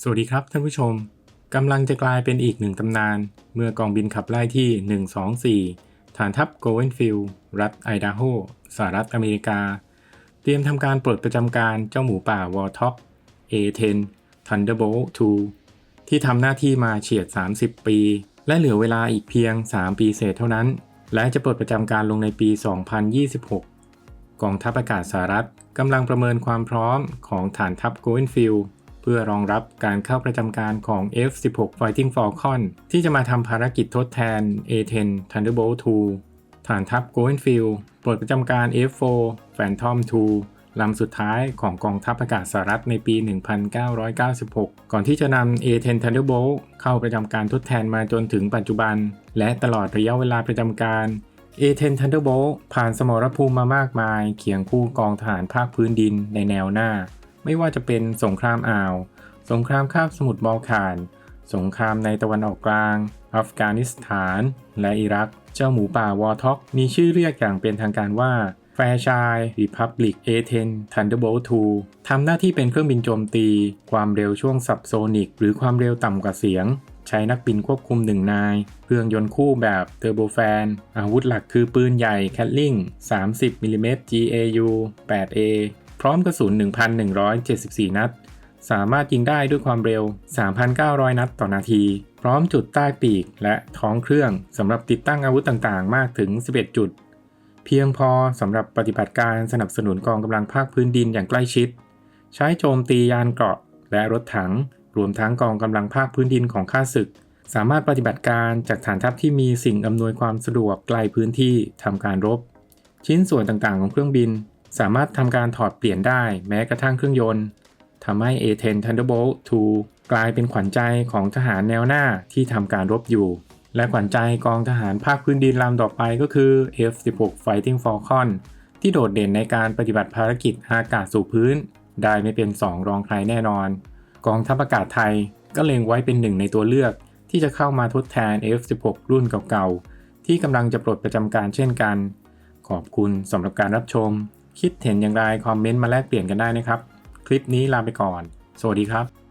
สวัสดีครับท่านผู้ชม กำลังจะกลายเป็นอีกหนึ่งตำนาน เมื่อกองบินขับไล่ที่ 124 ฐานทัพโกเวนฟิลด์รัฐไอดาโฮสหรัฐอเมริกา เตรียมทำการปลดประจำการเจ้าหมูป่าวอท็อก A10 Thunderbolt 2 ที่ทำหน้าที่มาเฉียด 30 ปี และเหลือเวลาอีกเพียง 3 ปีเศษเท่านั้น และจะปลดประจำการลงในปี 2026กองทัพอากาศสหรัฐกำลังประเมินความพร้อมของฐานทัพโกเวนฟิลด์ เพื่อรองรับการเข้าประจำการของ F-16 Fighting Falcon ที่จะมาทำภารกิจทดแทน A-10 Thunderbolt 2 ฐานทัพโกเวนฟิลด์ปลดประจำการ F-4 Phantom 2ลำสุดท้ายของกองทัพอากาศสหรัฐในปี 1996 ก่อนที่จะนำ A-10 Thunderbolt เข้าประจำการทดแทนมาจนถึงปัจจุบัน และตลอดระยะเวลาประจำการ A10 Thunderbolt ผ่านสมรภูมิมามากมาย เคียงคู่กองทหารภาคพื้นดินในแนวหน้า ไม่ว่าจะเป็นสงครามอ่าว สงครามคาบสมุทรบอลข่าน สงครามในตะวันออกกลาง อัฟกานิสถาน และอิรัก เจ้าหมูป่าวอท็อกมีชื่อเรียกอย่างเป็นทางการว่าแฟร์ชาย Republic A10 Thunderbolt 2ทำหน้าที่เป็นเครื่องบินโจมตี ความเร็วช่วงสับโซนิก หรือความเร็วต่ำกว่าเสียง ใช้นักบินควบคุมหนึ่งนาย เครื่องยนต์คู่แบบเทอร์โบแฟน อาวุธหลักคือปืนใหญ่แคทลิง30มิลลิเมตร GAU 8A ร้อมกระสุน 1,174 นัด สามารถยิงได้ด้วยความเร็ว 3,900 นัดต่อนาที พร้อมจุดใต้ปีกและท้องเครื่องสำหรับติดตั้งอาวุธต่างๆ มากถึง 11 จุด เพียงพอสำหรับปฏิบัติการสนับสนุนกองกำลังภาคพื้นดินอย่างใกล้ชิด ใช้โจมตียานเกราะและรถถัง รวมทั้งกองกำลังภาคพื้นดินของข้าศึก สามารถปฏิบัติการจากฐานทัพที่มีสิ่งอำนวยความสะดวกไกลพื้นที่ทำการรบ ชิ้นส่วนต่างๆของเครื่องบิน สามารถทำการถอดเปลี่ยนได้แม้กระทั่งเครื่องยนต์ทำให้ A10 Thunderbolt 2 กลายเป็นขวัญใจของทหารแนวหน้าที่ทำการรบอยู่ และขวัญใจกองทหารภาคพื้นดินลำต่อไปก็คือ F-16 Fighting Falcon ที่โดดเด่นในการปฏิบัติภารกิจอากาศสู่พื้น ได้ไม่เป็นสองรองใครแน่นอน กองทัพอากาศไทยก็เล็งไว้เป็นหนึ่งในตัวเลือก ที่จะเข้ามาทดแทน F-16 รุ่นเก่าๆที่กำลังจะปลดประจำการเช่นกัน ขอบคุณสำหรับการรับชม คิดเห็นอย่างไรคอมเมนต์มาแลกเปลี่ยนกันได้นะครับ คลิปนี้ลาไปก่อน สวัสดีครับ